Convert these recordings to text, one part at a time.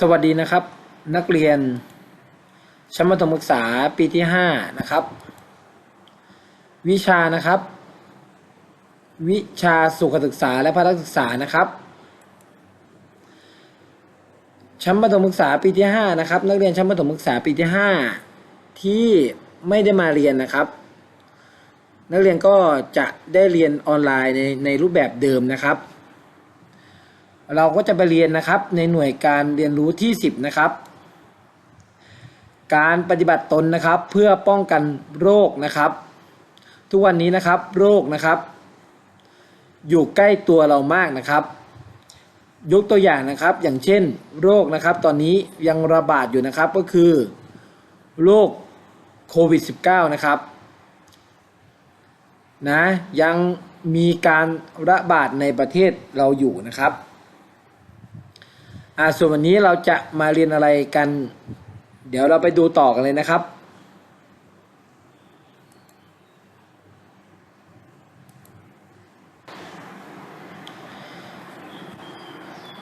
สวัสดีนะครับ นักเรียนชั้นมัธยมศึกษาปีที่ห้านะครับ วิชานะครับ วิชาสุขศึกษาและพละศึกษานะครับ ชั้นมัธยมศึกษาปีที่ห้านะครับ นักเรียนชั้นมัธยมศึกษาปีที่ห้าที่ไม่ได้มาเรียนนะครับ นักเรียนก็จะได้เรียนออนไลน์ในในรูปแบบเดิมนะครับ เราก็จะไปเรียนนะครับในหน่วยการเรียนรู้ที่ 10 นะครับ การปฏิบัติตนนะครับเพื่อป้องกันโรคนะครับ ทุกวันนี้นะครับโรคนะครับ อยู่ใกล้ตัวเรามากนะครับ ยกตัวอย่างนะครับอย่างเช่น โรคนะครับ ตอนนี้ยังระบาดอยู่นะครับก็คือโรคโควิด -19 นะครับนะยังมีการระบาดในประเทศเราอยู่นะครับ อ่าส่วนวันนี้เราจะมาเรียนอะไรกัน เดี๋ยวเราไปดูต่อกันเลยนะครับ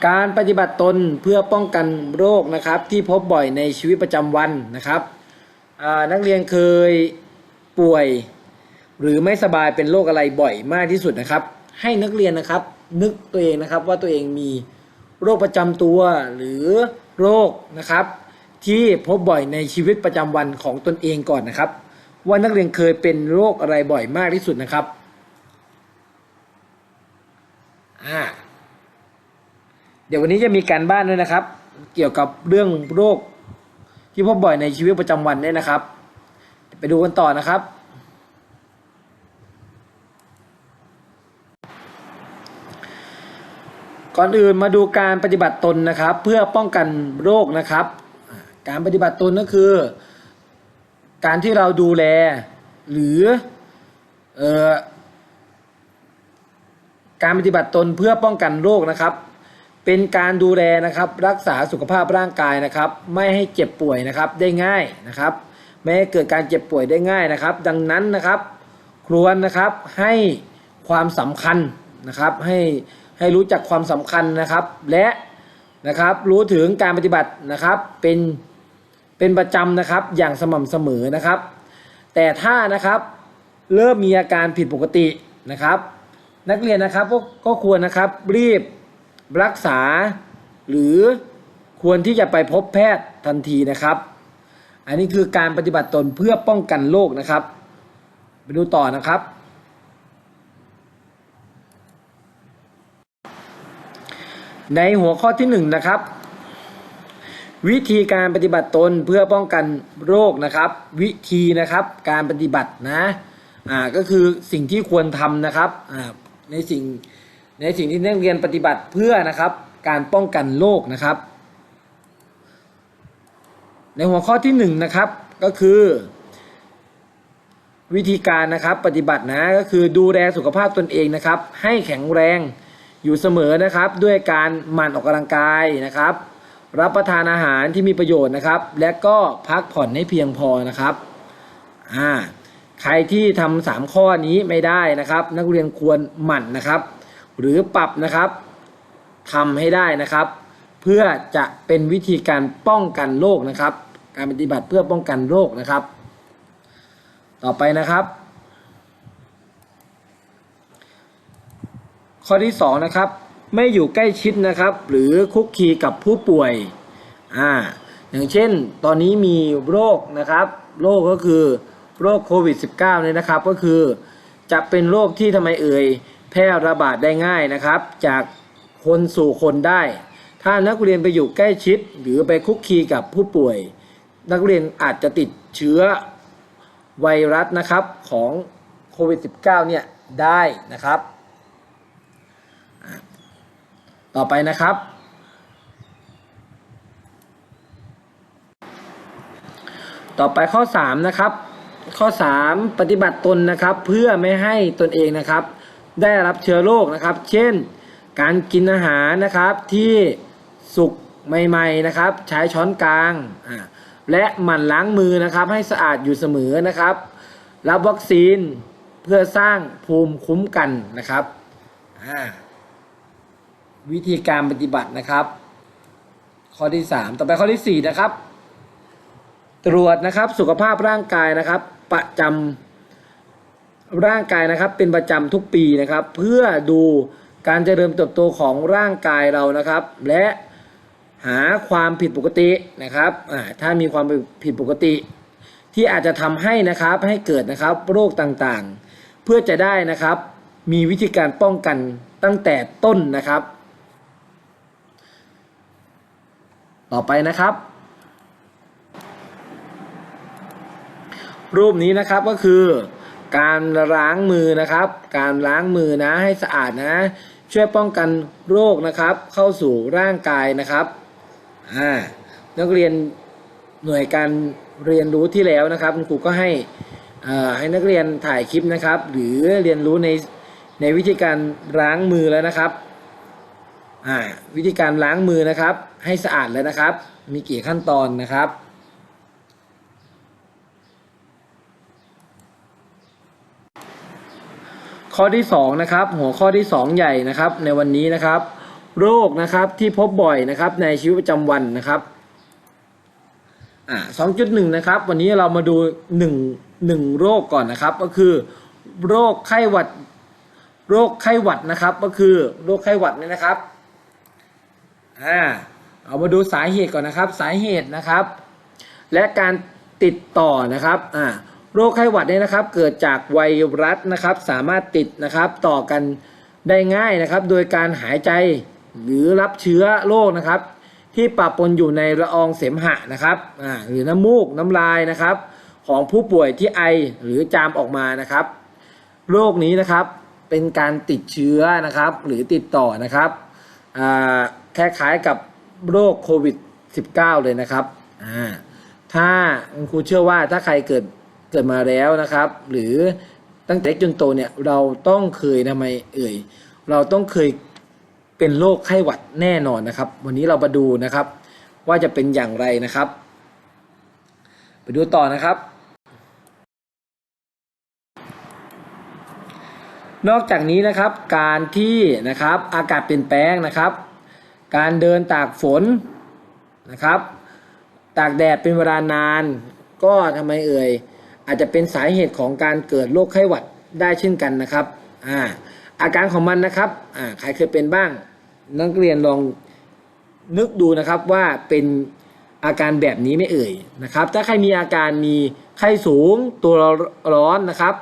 การปฏิบัติตนเพื่อป้องกันโรคนะครับ ที่พบบ่อยในชีวิตประจำวันนะครับนักเรียนเคยป่วย หรือไม่สบายเป็นโรคอะไรบ่อยมากที่สุดนะครับ ให้นักเรียนนะครับ นึกตัวเองนะครับว่าตัวเองมี โรคประจำตัวหรือโรคนะครับ ที่พบบ่อยในชีวิตประจำวันของตนเองก่อนนะครับ ว่านักเรียนเคยเป็นโรคอะไรบ่อยมากที่สุดนะครับอ่าเดี๋ยววันนี้จะมีการบ้านด้วยนะครับ เกี่ยวกับเรื่องโรคที่พบบ่อยในชีวิตประจำวันด้วยนะครับ ไปดูกันต่อนะครับ ก่อนอื่นมาดูการปฏิบัติตนนะครับ เพื่อป้องกันโรคนะครับ การปฏิบัติตนก็คือ การที่เราดูแลหรือออการปฏิบัติตนเพื่อป้องกันโรคนะครับ เป็นการดูแลนะครับรักษาสุขภาพร่างกายนะครับ ไม่ให้เจ็บป่วยนะครับได้ง่ายนะครับไม่ให้เกิดการเจ็บป่วยได้ง่ายนะครับ ดังนั้นนะครับ ควรนะครับให้ความสำคัญนะครับให้ ให้รู้จักความสำคัญนะครับ และนะครับรู้ถึงการปฏิบัตินะครับเป็นเป็นประจำนะครับอย่างสม่ำเสมอนะครับ แต่ถ้านะครับเริ่มมีอาการผิดปกตินะครับ นักเรียนนะครับก็ก็ควรนะครับรีบรักษา หรือควรที่จะไปพบแพทย์ทันทีนะครับ อันนี้คือการปฏิบัติตนเพื่อป้องกันโรคนะครับไปดูต่อนะครับ ในหัวข้อที่หนึ่งนะครับ วิธีการปฏิบัติตนเพื่อป้องกันโรคนะครับ วิธีนะครับการปฏิบัตินะอ่าก็คือสิ่งที่ควรทำนะครับอ่าในสิ่งในสิ่งที่นักเรียนปฏิบัติเพื่อนะครับการป้องกันโรคนะครับ ในหัวข้อที่หนึ่งนะครับก็คือ วิธีการนะครับปฏิบัตินะก็คือดูแลสุขภาพตนเองนะครับ ให้แข็งแรง อยู่เสมอนะครับด้วยการหมั่นออกกำลังกายนะครับ รับประทานอาหารที่มีประโยชน์นะครับ และก็พักผ่อนให้เพียงพอนะครับอ่าใครที่ทำสามข้อนี้ไม่ได้นะครับ นักเรียนควรหมั่นนะครับ หรือปรับนะครับทำให้ได้นะครับ เพื่อจะเป็นวิธีการป้องกันโรคนะครับ การปฏิบัติเพื่อป้องกันโรคนะครับ ต่อไปนะครับ ข้อที่สองนะครับไม่อยู่ใกล้ชิดนะครับ หรือคุกคีกับผู้ป่วยอ่าอย่างเช่นตอนนี้มีโรคนะครับโรคก็คือโรคโควิด -19 เนี่ยนะครับก็คือจะเป็นโรคที่ทำไมเอ่ยแพร่ระบาดได้ง่ายนะครับ จากคนสู่คนได้ ถ้านักเรียนไปอยู่ใกล้ชิด หรือไปคุกคีกับผู้ป่วย นักเรียนอาจจะติดเชื้อไวรัสนะครับของโควิด -19 เนี่ยได้นะครับอะ ต่อไปนะครับ ต่อไปข้อ 3 นะครับ ข้อ 3 ปฏิบัติตนนะครับ เพื่อไม่ให้ตนเองนะครับ ได้รับเชื้อโรคนะครับ เช่น การกินอาหารนะครับที่สุกใหม่ๆนะครับ ใช้ช้อนกลางและหมั่นล้างมือนะครับ ให้สะอาดอยู่เสมอนะครับ รับวัคซีนเพื่อสร้างภูมิคุ้มกันนะครับอ่า วิธีการปฏิบัตินะครับ ข้อที่สามต่อไปข้อที่สี่นะครับ ตรวจนะครับสุขภาพร่างกายนะครับ ประจำร่างกายนะครับ เป็นประจำทุกปีนะครับ เพื่อดูการเจริญเติบโตของร่างกายเรานะครับ และหาความผิดปกตินะครับถ้ามีความผิดปกติ ที่อาจจะทำให้นะครับให้เกิดนะครับโรคต่างๆ เพื่อจะได้นะครับมีวิธีการป้องกันตั้งแต่ต้นนะครับ ต่อไปนะครับ รูปนี้นะครับก็คือ การล้างมือนะครับ การล้างมือนะให้สะอาดนะ ช่วยป้องกันโรคนะครับ เข้าสู่ร่างกายนะครับอ่านักเรียนหน่วยการเรียนรู้ที่แล้วนะครับคุณครูก็ให้ให้นักเรียนถ่ายคลิปนะครับ หรือเรียนรู้ในในวิธีการล้างมือแล้วนะครับ อ่าวิธีการล้างมือนะครับ ให้สะอาดแล้วนะครับ มีกี่ขั้นตอนนะครับข้อที่สองนะครับหัวข้อที่สองใหญ่นะครับในวันนี้นะครับ โรคนะครับที่พบบ่อยนะครับในชีวิตประจำวันนะครับอ่าสองจุดหนึ่งนะครับ วันนี้เรามาดูหนึ่งหนึ่งโรคก่อนนะครับ ก็คือ โรคไข้หวัด โรคไข้หวัดนะครับ ก็คือโรคไข้หวัดเนี่ยนะครับ อ่าเอามาดูสาเหตุก่อนนะครับ สาเหตุนะครับ และการติดต่อนะครับอ่าโรคไข้หวัดเนี่ยนะครับ เกิดจากไวรัสนะครับ สามารถติดนะครับต่อกันได้ง่ายนะครับ โดยการหายใจหรือรับเชื้อโรคนะครับ ที่ปะปนอยู่ในละอองเสมหะนะครับอ่าหรือน้ำมูกน้ำลายนะครับ ของผู้ป่วยที่ไอหรือจามออกมานะครับ โรคนี้นะครับเป็นการติดเชื้อนะครับ หรือติดต่อนะครับ คล้ายๆกับโรคโควิด -19 เลยนะครับอ่าถ้าคุณครูเชื่อว่าถ้าใครเกิดเกิดมาแล้วนะครับ หรือตั้งแต่เล็กจนโตเนี่ยเราต้องเคยทำไมเอ่ยเราต้องเคยเป็นโรคไข้หวัดแน่นอนนะครับ วันนี้เรามาดูนะครับ ว่าจะเป็นอย่างไรนะครับ ไปดูต่อนะครับ นอกจากนี้นะครับการที่นะครับอากาศเปลี่ยนแปลงนะครับ การเดินตากฝนนะครับ ตากแดดเป็นเวลานาน ก็ทำไมเอ่ยอาจจะเป็นสาเหตุของการเกิดโรคไข้หวัดได้เช่นกันนะครับอ่าอาการของมันนะครับอ่าใครเคยเป็นบ้าง นักเรียนลองนึกดูนะครับว่าเป็นอาการแบบนี้ไม่เอ่ยนะครับ ถ้าใครมีอาการมีไข้สูงตัวร้อนนะครับ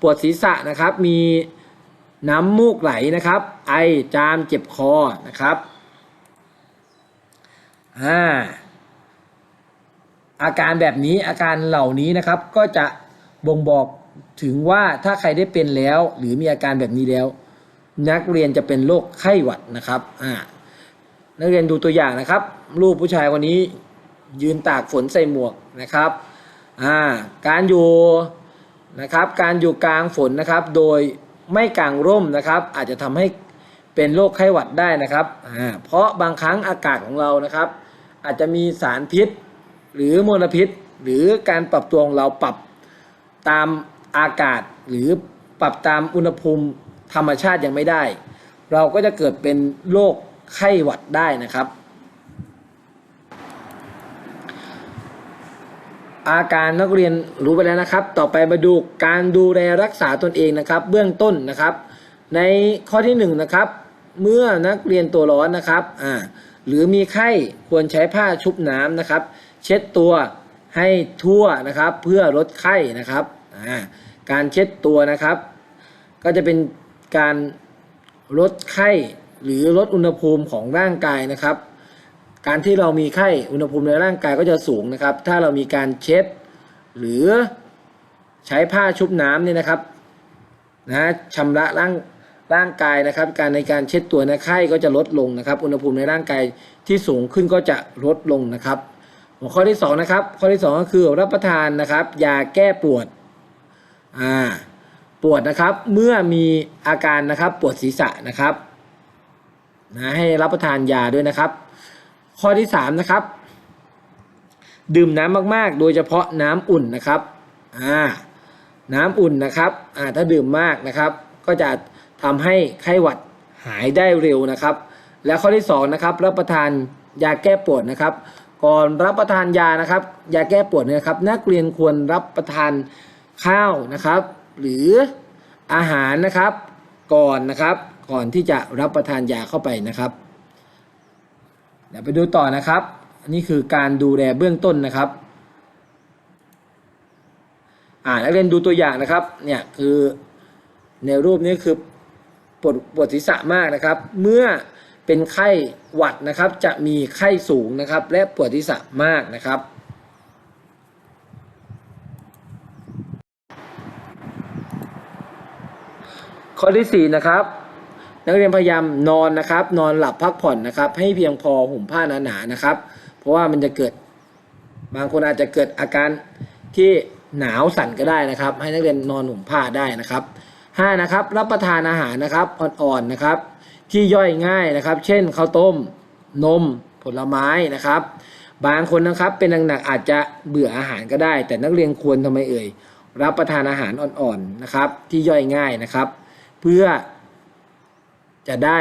ปวดศีรษะนะครับ มี น้ำมูกไหลนะครับ ไอจามเจ็บคอนะครับอ่าอาการแบบนี้อาการเหล่านี้นะครับ ก็จะบ่งบอกถึงว่าถ้าใครได้เป็นแล้ว หรือมีอาการแบบนี้แล้ว นักเรียนจะเป็นโรคไข้หวัดนะครับอ่านักเรียนดูตัวอย่างนะครับ รูปผู้ชายคนนี้ยืนตากฝนใส่หมวกนะครับอ่าการอยู่นะครับ การอยู่กลางฝนนะครับ โดย ไม่กางร่มนะครับ อาจจะทำให้เป็นโรคไข้หวัดได้นะครับเพราะบางครั้งอากาศของเรานะครับ อาจจะมีสารพิษ หรือมลพิษ หรือการปรับตัวของเราปรับตามอากาศหรือปรับตามอุณหภูมิธรรมชาติยังไม่ได้ เราก็จะเกิดเป็นโรคไข้หวัดได้นะครับ อาการนักเรียนรู้ไปแล้วนะครับ ต่อไปมาดูการดูแลรักษาตนเองนะครับ เบื้องต้นนะครับ ในข้อที่1นงนะครับ เมื่อนักเรียนตัวร้อนนะครับอ่าหรือมีไข้ควรใช้ผ้าชุบน้ำนะครับ เช็ดตัวให้ทั่วนะครับ เพื่อลดไข้นะครับอ่าการเช็ดตัวนะครับ ก็จะเป็นการลดไข้หรือลดอุณหภูมิของร่างกายนะครับ การที่เรามีไข้อุณหภูมิในร่างกายก็จะสูงนะครับ ถ้าเรามีการเช็ด หรือใช้ผ้าชุบน้ำเนี่ยนะครับนะชำระร่างร่างกายนะครับ การในการเช็ดตัวนะไข้ก็จะลดลงนะครับ อุณหภูมิในร่างกายที่สูงขึ้นก็จะลดลงนะครับหัวข้อที่สองนะครับข้อที่สองก็คือรับประทานนะครับยาแก้ปวดอ่าปวดนะครับเมื่อมีอาการนะครับปวดศีรษะนะครับนะให้รับประทานยาด้วยนะครับ ข้อที่สามนะครับดื่มน้ำมากๆ โดยเฉพาะน้ำอุ่นนะครับอ่าน้ำอุ่นนะครับอ่าถ้าดื่มมากนะครับ ก็จะทำให้ไข้หวัดหายได้เร็วนะครับ และข้อที่สองนะครับรับประทานยาแก้ปวดนะครับ ก่อนรับประทานยานะครับ ยาแก้ปวดเนี่ยนะครับนักเรียนควรรับประทานข้าวนะครับ หรืออาหารนะครับก่อนนะครับ ก่อนที่จะรับประทานยาเข้าไปนะครับ ดี๋ยวไปดูต่อนะครับนนี้คือการดูแลเบื้องต้นนะครับ อ่านักเรียนดูตัวอย่างนะครับ เนี่ยคือในรูปนี้คือปวดปวดศีรษะมากนะครับ เมื่อเป็นไข้หวัดนะครับ จะมีไข้สูงนะครับ และปวดศีรษะมากนะครับ ข้อที่สี่นะครับ นักเรียนพยายามนอนนะครับ นอนหลับพักผ่อนนะครับ ให้เพียงพอห่มผ้าหนาๆนะครับ เพราะว่ามันจะเกิดบางคนอาจจะเกิดอาการที่หนาวสั่นก็ได้นะครับ ให้นักเรียนนอนห่มผ้าได้นะครับห้นะครับ รับประทานอาหารนะครับอ่อนๆนะครับ ที่ย่อยง่ายนะครับ เช่นข้าวต้ม นม ผลไม้นะครับ บางคนนะครับเป็นหนักๆอาจจะเบื่ออาหารก็ได้ แต่นักเรียนควรทำไมเอ่ยรับประทานอาหารอ่อนๆนะครับ ที่ย่อยง่ายนะครับ เพื่อ จะได้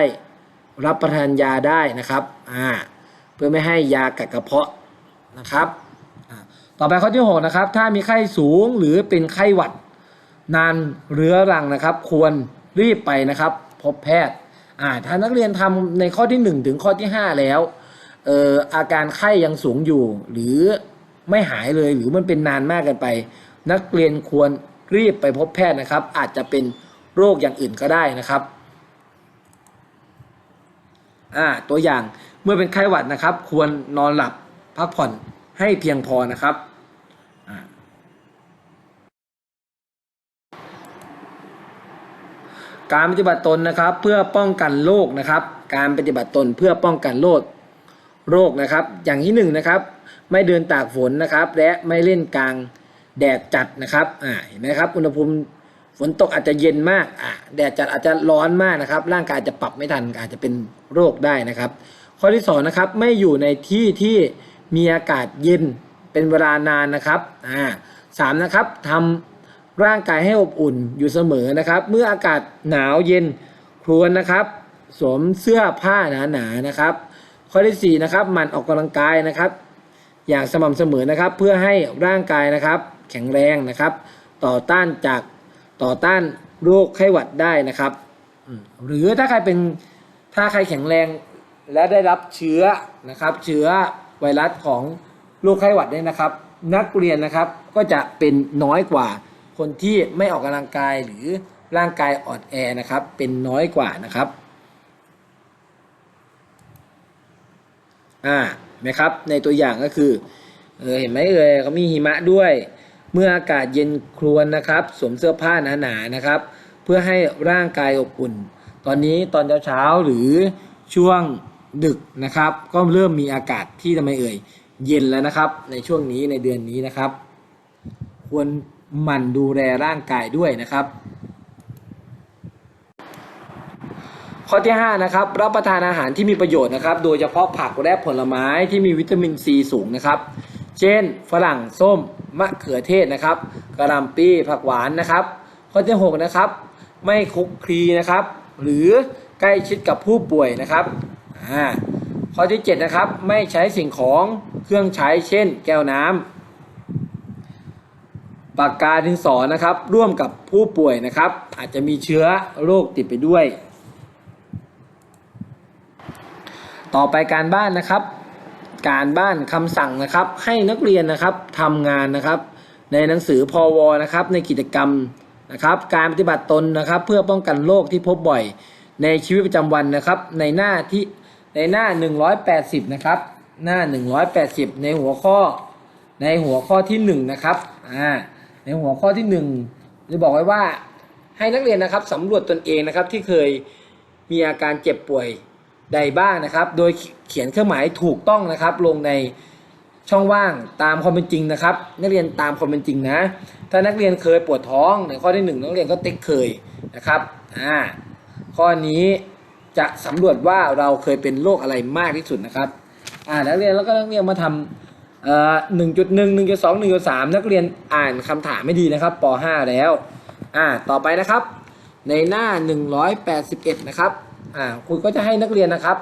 รับประทานยาได้นะครับอ่าเพื่อไม่ให้ยากัดกระเพาะนะครับต่อไปข้อที่หกนะครับถ้ามีไข้สูงหรือเป็นไข้หวัด นานเรื้อรังนะครับ ควรรีบไปนะครับ พบแพทย์อ่าถ้านักเรียนทำในข้อที่หนึ่งถึงข้อที่ห้าแล้วเอ่ออาการไข้ยังสูงอยู่ หรือไม่หายเลยหรือมันเป็นนานมากเกินไป นักเรียนควรรีบไปพบแพทย์นะครับ อาจจะเป็นโรคอย่างอื่นก็ได้นะครับ อ่าตัวอย่างเมื่อเป็นไข้หวัดนะครับ ควรนอนหลับพักผ่อนให้เพียงพอนะครับการปฏิบัติตนนะครับเพื่อป้องกันโรคนะครับ การปฏิบัติตนเพื่อป้องกันโรคโรคนะครับ อย่างที่หนึ่งนะครับ ไม่เดินตากฝนนะครับ และไม่เล่นกลางแดดจัดนะครับอ่าเห็นไหมครับ อุณหภูมิ ฝนตกอาจจะเย็นมากอ่าแดดจัดอาจจะร้อนมากนะครับ ร่างกายจะปรับไม่ทันอาจจะเป็นโรคได้นะครับ ข้อที่สองนะครับไม่อยู่ในที่ที่มีอากาศเย็นเป็นเวลานานนะครับอ่าสามนะครับทำร่างกายให้อบอุ่นอยู่เสมอนะครับ เมื่ออากาศหนาวเย็นควรนะครับ สวมเสื้อผ้าหนาๆนนะครับ ข้อที่สี่นะครับหมั่นออกกำลังกายนะครับ อย่างสม่ำเสมอนะครับ เพื่อให้ร่างกายนะครับ แข็งแรงนะครับ ต่อต้านจาก ต่อต้านโรคไข้หวัดได้นะครับอืมหรือถ้าใครเป็นถ้าใครแข็งแรงและได้รับเชื้อนะครับ เชื้อไวรัสของโรคไข้หวัดเนี่ยนะครับ นักเรียนนะครับก็จะเป็นน้อยกว่าคนที่ไม่ออกกำลังกายหรือร่างกายอ่อนแอนะครับ เป็นน้อยกว่านะครับอ่าไหมครับในตัวอย่างก็คือเออเห็นไหมเอ่ยเขามีหิมะด้วย เมื่ออากาศเย็นครวญนะครับ สวมเสื้อผ้าหนาๆนะครับ เพื่อให้ร่างกายอบอุ่น ตอนนี้ตอนเช้าๆหรือช่วงดึกนะครับ ก็เริ่มมีอากาศที่ทำไมเอ่ยเย็นแล้วนะครับ ในช่วงนี้ในเดือนนี้นะครับ ควรหมั่นดูแลร่างกายด้วยนะครับ ข้อที่ 5 นะครับ รับประทานอาหารที่มีประโยชน์นะครับ โดยเฉพาะผักและผลไม้ที่มีวิตามินซีสูงนะครับ เช่น ฝรั่งส้ม มะเขือเทศนะครับกระหลำปีผักหวานนะครับ ข้อที่6นะครับ ไม่คุกคลีนะครับ หรือใกล้ชิดกับผู้ป่วยนะครับอ่าข้อที่7นะครับไม่ใช้สิ่งของเครื่องใช้เช่น แก้วน้ำปากกาดินสอนะครับ ร่วมกับผู้ป่วยนะครับ อาจจะมีเชื้อโรคติดไปด้วย ต่อไปการบ้านนะครับ การบ้านคำสั่งนะครับ ให้นักเรียนนะครับทำงานนะครับ ในหนังสือพอวนะครับ ในกิจกรรมนะครับ การปฏิบัติตนนะครับ เพื่อป้องกันโรคที่พบบ่อย ในชีวิตประจำวันนะครับ ในหน้าที่ในหน้า 180 นะครับ หน้า 180 ในหัวข้อ ในหัวข้อที่1นะครับอ่าในหัวข้อที่1จะบอกไว้ว่าให้นักเรียนนะครับสำรวจตนเองนะครับที่เคยมีอาการเจ็บป่วย ใดบ้างนะครับ โดยเขียนเครื่องหมายถูกต้องนะครับ ลงในช่องว่างตามความเป็นจริงนะครับ นักเรียนตามความเป็นจริงนะ ถ้านักเรียนเคยปวดท้องในข้อที่หนึ่งนักเรียนก็ติ๊กเคยนะครับอ่าข้อนี้จะสำรวจว่าเราเคยเป็นโรคอะไรมากที่สุดนะครับอ่านักเรียนแล้วก็นักเรียนมาทำเอ่อหนึ่งจุดหนึ่งหนึ่งจุดสองหนึ่งจุดสามนักเรียนอ่านคำถามไม่ดีนะครับปห้าแล้วอ่าต่อไปนะครับ ในหน้า 181 นะครับ อ่าคุณก็จะให้นักเรียนนะครับ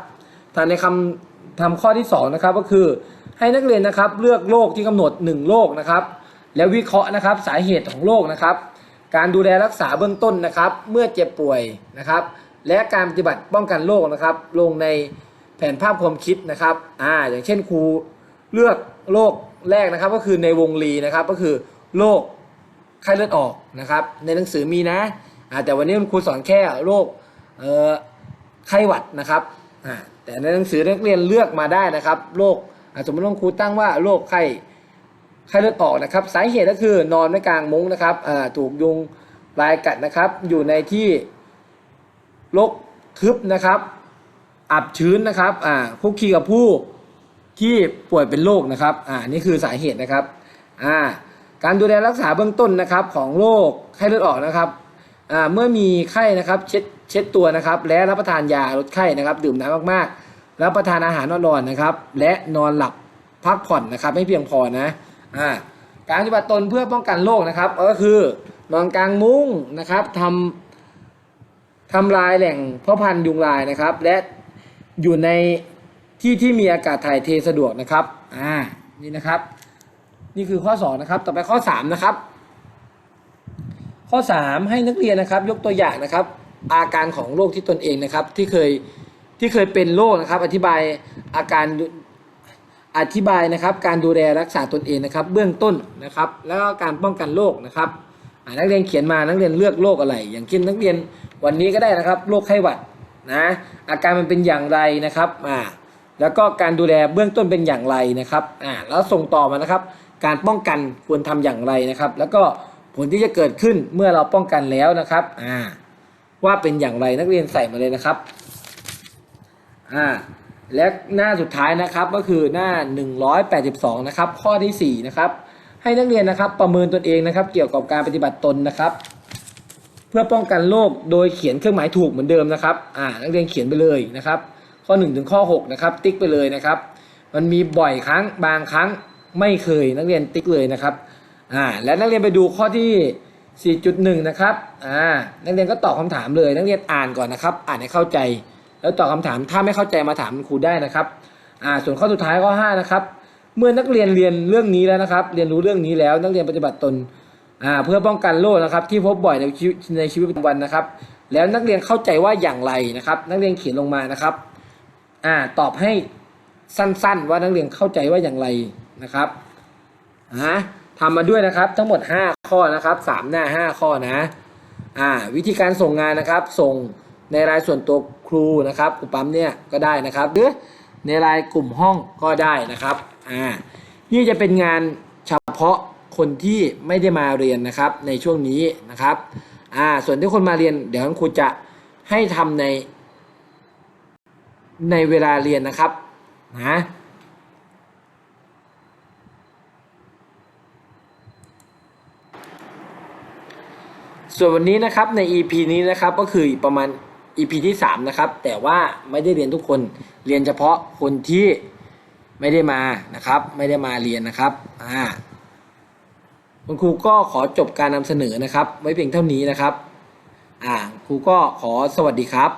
ทานในคำทำข้อที่สองนะครับก็คือให้นักเรียนนะครับเลือกโรคที่กำหนดหนึ่งโรคนะครับ แล้ววิเคราะห์นะครับสาเหตุของโรคนะครับ การดูแลรักษาเบื้องต้นนะครับ เมื่อเจ็บป่วยนะครับ และการปฏิบัติป้องกันโรคนะครับ ลงในแผนภาพความคิดนะครับอ่าอย่างเช่นครูเลือกโรคแรกนะครับ ก็คือในวงลีนะครับก็คือโรคไข้เลือดออกนะครับ ในหนังสือมีนะอ่าแต่วันนี้คุณครูสอนแค่โรคเอ่อ ไข้หวัดนะครับแต่ในหนังสือนักเรียนเลือกมาได้นะครับโรคสมมติว่าครูตั้งว่าโรคไข้ไข้เลือดออกนะครับ สาเหตุก็คือนอนไม่กลางมุ้งนะครับถูกยุงลายกัดนะครับ อยู่ในที่รกทึบนะครับ อับชื้นนะครับคุกคีกับผู้ที่ป่วยเป็นโรคนะครับอ่านี่คือสาเหตุนะครับอ่าการดูแลรักษาเบื้องต้นนะครับของโรคไข้เลือดออกนะครับอ่าเมื่อมีไข้นะครับ เช็ด เช็ดตัวนะครับ และรับประทานยาลดไข้นะครับ ดื่มน้ำมากๆ รับประทานอาหารนอนๆนะครับ และนอนหลับพักผ่อนนะครับไม่เพียงพอนะอ่าการปฏิบัติตนเพื่อป้องกันโรคนะครับ ก็คือนอนกลางมุ้งนะครับทำทำลายแหล่งเพาะพันธุ์ยุงลายนะครับ และอยู่ในที่ที่มีอากาศถ่ายเทสะดวกนะครับอ่านี่นะครับ นี่คือข้อสองนะครับ ต่อไปข้อสามนะครับ ข้อสามให้นักเรียนนะครับ ยกตัวอย่างนะครับ อาการของโรคที่ตนเองนะครับ ที่เคยที่เคยเป็นโรคนะครับ อธิบายอาการอธิบายนะครับ การดูแลรักษาตนเองนะครับ เบื้องต้นนะครับ แล้วก็การป้องกันโรคนะครับนักเรียนเขียนมานักเรียนเลือกโรคอะไร อย่างเช่นนักเรียนวันนี้ก็ได้นะครับโรคไข้หวัดนะอาการมันเป็นอย่างไรนะครับอ่าแล้วก็การดูแลเบื้องต้นเป็นอย่างไรนะครับอ่าแล้วส่งต่อมานะครับ การป้องกันควรทำอย่างไรนะครับ แล้วก็ผลที่จะเกิดขึ้นเมื่อเราป้องกันแล้วนะครับอ่า ว่าเป็นอย่างไรนักเรียนใส่มาเลยนะครับอ่าและหน้าสุดท้ายนะครับก็คือหน้า 182 นะครับ ข้อทีสี่ 4 นะครับ ให้นักเรียนนะครับประเมินตนเองนะครับ เกี่ยวกับการปฏิบัติตนนะครับ เพื่อป้องกันโรคโดยเขียนเครื่องหมายถูกเหมือนเดิมนะครับอ่านักเรียนเขียนไปเลยนะครับ ข้อ 1 ถึงข้อ6นะครับติ๊กไปเลยนะครับ มันมีบ่อยครั้งบางครั้งไม่เคยนักเรียนติ๊กเลยนะครับอ่าและนักเรียนไปดูข้อที่ 4.1 นะครับ อ่า นักเรียนก็ตอบคำถามเลย นักเรียนอ่านก่อนนะครับ อ่านให้เข้าใจ แล้วตอบคำถาม ถ้าไม่เข้าใจมาถามครูได้นะครับ อ่า ส่วนข้อสุดท้ายข้อ5นะครับ เมื่อนักเรียนเรียนเรื่องนี้แล้วนะครับ เรียนรู้เรื่องนี้แล้ว นักเรียนปฏิบัติตน อ่า เพื่อป้องกันโรคนะครับ ที่พบบ่อยในชีวิตในชีวิตประจำวันนะครับ แล้วนักเรียนเข้าใจว่าอย่างไรนะครับ นักเรียนเขียนลงมานะครับ อ่า ตอบให้สั้นๆ ว่านักเรียนเข้าใจว่าอย่างไรนะครับอ่า ทำมาด้วยนะครับทั้งหมด 5 ข้อนะครับ 3 หน้า 5 ข้อนะอ่าวิธีการส่งงานนะครับ ส่งในรายส่วนตัวครูนะครับครูปั๊มเนี่ยก็ได้นะครับ หรือในรายกลุ่มห้องก็ได้นะครับอ่านี่จะเป็นงานเฉพาะคนที่ไม่ได้มาเรียนนะครับในช่วงนี้นะครับอ่าส่วนที่คนมาเรียนเดี๋ยวครูจะให้ทำในในเวลาเรียนนะครับนะ ส่วนวันนี้นะครับใน EP นี้นะครับก็คือประมาณ EP ที่3นะครับแต่ว่าไม่ได้เรียนทุกคนเรียนเฉพาะคนที่ไม่ได้มานะครับ ไม่ได้มาเรียนนะครับอ่าคุณครูก็ขอจบการนำเสนอนะครับ ไว้เพียงเท่านี้นะครับอ่าครูก็ขอสวัสดีครับ